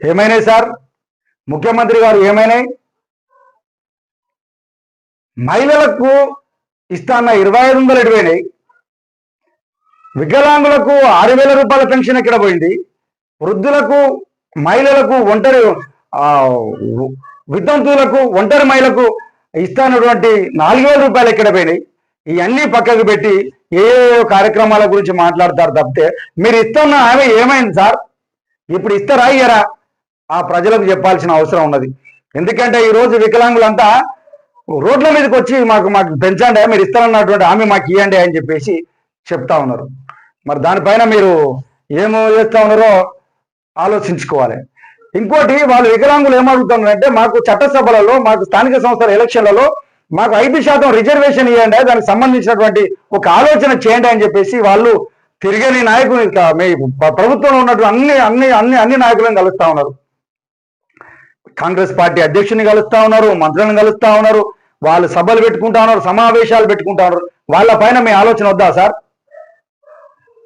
ఏమైనాయి సార్? ముఖ్యమంత్రి గారు ఏమైనాయి మహిళలకు ఇస్తాన్న ఇరవై ఐదు వందలు ఎడిపోయినాయి వికలాంగులకు ఆరు వేల రూపాయల పెన్షన్ ఎక్కడ పోయింది? వృద్ధులకు మహిళలకు ఒంటరి విద్వంతులకు వితంతువులకు ఒంటరి మహిళలకు ఇస్తానటువంటి నాలుగు వేల రూపాయలు ఎక్కడ పోయినాయి? ఇవన్నీ పక్కకు పెట్టి ఏ ఏ కార్యక్రమాల గురించి మాట్లాడతారు తప్పితే మీరు ఇస్తున్న ఆమె ఏమైంది సార్? ఇప్పుడు ఇస్తారా ఇయ్యరా? ఆ ప్రజలకు చెప్పాల్సిన అవసరం ఉన్నది. ఎందుకంటే ఈ రోజు వికలాంగులంతా రోడ్ల మీదకి వచ్చి మాకు మాకు పెంచండి మీరు ఇస్తారన్నటువంటి ఆమె మాకు ఇవ్వండి అని చెప్పేసి చెప్తా ఉన్నారు. మరి దానిపైన మీరు ఏమో చేస్తా ఉన్నారో ఆలోచించుకోవాలి. ఇంకోటి వాళ్ళు వికలాంగులు ఏమడుగుతున్నారంటే మాకు చట్టసభలలో మాకు స్థానిక సంస్థల ఎలక్షన్లలో మాకు ఐదు శాతం రిజర్వేషన్ ఇవ్వండి దానికి సంబంధించినటువంటి ఒక ఆలోచన చేయండి అని చెప్పేసి వాళ్ళు తిరిగని నాయకులు ఇంకా మీ ప్రభుత్వంలో ఉన్నటువంటి అన్ని అన్ని అన్ని అన్ని నాయకులను కలుస్తా ఉన్నారు. కాంగ్రెస్ పార్టీ అధ్యక్షుని కలుస్తా ఉన్నారు మంత్రులను కలుస్తా ఉన్నారు వాళ్ళు సభలు పెట్టుకుంటా ఉన్నారు సమావేశాలు పెట్టుకుంటా ఉన్నారు. వాళ్ళ పైన మీ ఆలోచన వద్దా సార్?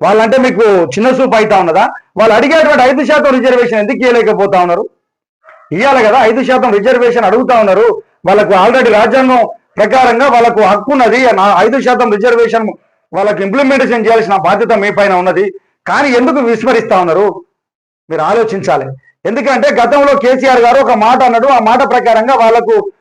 వాళ్ళంటే మీకు చిన్న చూపు అవుతా ఉన్నదా? వాళ్ళు అడిగేటువంటి ఐదు శాతం రిజర్వేషన్ ఎందుకు ఇవ్వలేకపోతా ఉన్నారు? ఇవ్వాలి కదా ఐదు శాతం రిజర్వేషన్ అడుగుతా ఉన్నారు. వాళ్ళకు ఆల్రెడీ రాజ్యాంగం ప్రకారంగా వాళ్ళకు హక్కు ఉన్నది. నా ఐదు శాతం రిజర్వేషన్ వాళ్ళకు ఇంప్లిమెంటేషన్ చేయాల్సిన బాధ్యత మీ పైన ఉన్నది. కానీ ఎందుకు విస్మరిస్తా ఉన్నారు? మీరు ఆలోచించాలి. ఎందుకంటే గతంలో కేసీఆర్ గారు ఒక మాట అన్నాడు. ఆ మాట ప్రకారంగా వాళ్ళకు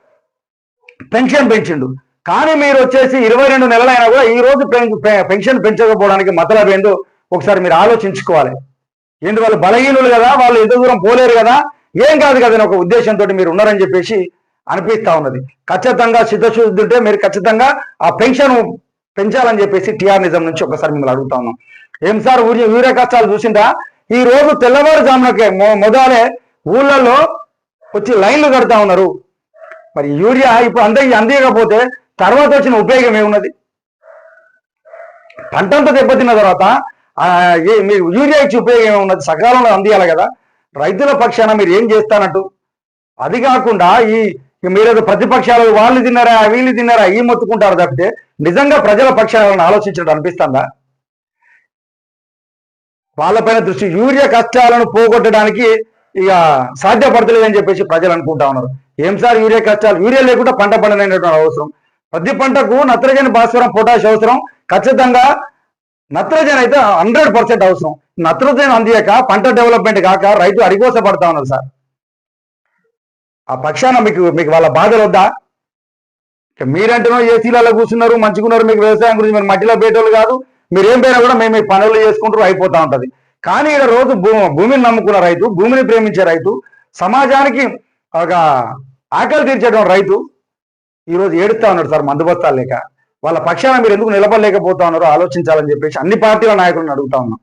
పెన్షన్ పెంచిండు. కానీ మీరు వచ్చేసి ఇరవై రెండు నెలలైనా కూడా ఈ రోజు పెన్- పె- పెన్షన్ పెంచకపోవడానికి మతలబ్ ఏందో ఒకసారి మీరు ఆలోచించుకోవాలి. ఏంటి వాళ్ళు బలహీనులు కదా వాళ్ళు ఎంత దూరం పోలేరు కదా. ఏం కాదు కదా అని ఒక ఉద్దేశంతో మీరు ఉన్నారని చెప్పేసి అనిపిస్తా ఉన్నది. ఖచ్చితంగా చిత్తశుద్ధి ఉంటే మీరు ఖచ్చితంగా ఆ పెన్షన్ పెంచాలని చెప్పేసి టీఆర్ నిజం నుంచి ఒకసారి మిమ్మల్ని అడుగుతా ఉన్నాం. ఏం సార్ ఊరి ఊరే కష్టాలు చూసిందా ఈ రోజు తెల్లవారుజామునకే మొదలే ఊళ్ళల్లో వచ్చి లైన్లు కడతా ఉన్నారు. మరి యూరియా ఇప్పుడు అందరికీ అందియకపోతే తర్వాత వచ్చిన ఉపయోగం ఏమున్నది? పంటంతా దెబ్బతిన్న తర్వాత ఏ- మీరు యూరియా ఇచ్చి ఉపయోగం ఏమున్నది? సకాలంలో అందియాలి కదా. రైతుల పక్షాన మీరు ఏం చేస్తానట్టు? అది కాకుండా ఈ మీరు మీరేదో ప్రతిపక్షాలు వాళ్ళు తిన్నారా వీళ్ళు తిన్నారా ఈ మొత్తుకుంటారు తప్పితే నిజంగా ప్రజల పక్షాలను ఆలోచించడం అనిపిస్తుందా? వాళ్ళపైన దృష్టి యూరియా కష్టాలను పోగొట్టడానికి ఇక సాధ్యపడతలేదని చెప్పేసి ప్రజలు అనుకుంటా ఉన్నారు. ఏం సార్ యూరియా కష్టాలు? యూరియా లేకుండా పంట పండనటువంటి అవసరం. ప్రతి పంటకు నత్రజని భాస్వరం పొటాష్ అవసరం. ఖచ్చితంగా నత్రజని అయితే హండ్రెడ్ పర్సెంట్ అవసరం. నత్రజని అందియక పంట డెవలప్మెంట్ కాక రైతు అడిగోస పడతా ఉన్నారు సార్. ఆ పక్షాన మీకు మీకు వాళ్ళ బాధలు వద్దా? మీరంటున్నారు ఏసీలలో కూర్చున్నారు మంచుకున్నారు మీకు వ్యవసాయం గురించి మీరు మట్టిలో బేటోళ్ళు కాదు. మీరు ఏం పోయినా కూడా మేము ఈ పనులు చేసుకుంటూ అయిపోతా ఉంటది. కానీ ఇక్కడ రోజు భూమిని నమ్ముకున్న రైతు భూమిని ప్రేమించే రైతు సమాజానికి ఒక ఆకలి తీర్చేటువంటి రైతు ఈరోజు ఏడుతా ఏడుస్తా ఉన్నాడు సార్ మందుబస్తాలు లేక. వాళ్ళ పక్షాన మీరు ఎందుకు నిలబడలేకపోతా ఉన్నారో ఆలోచించాలని చెప్పేసి అన్ని పార్టీల నాయకులను అడుగుతా ఉన్నాం.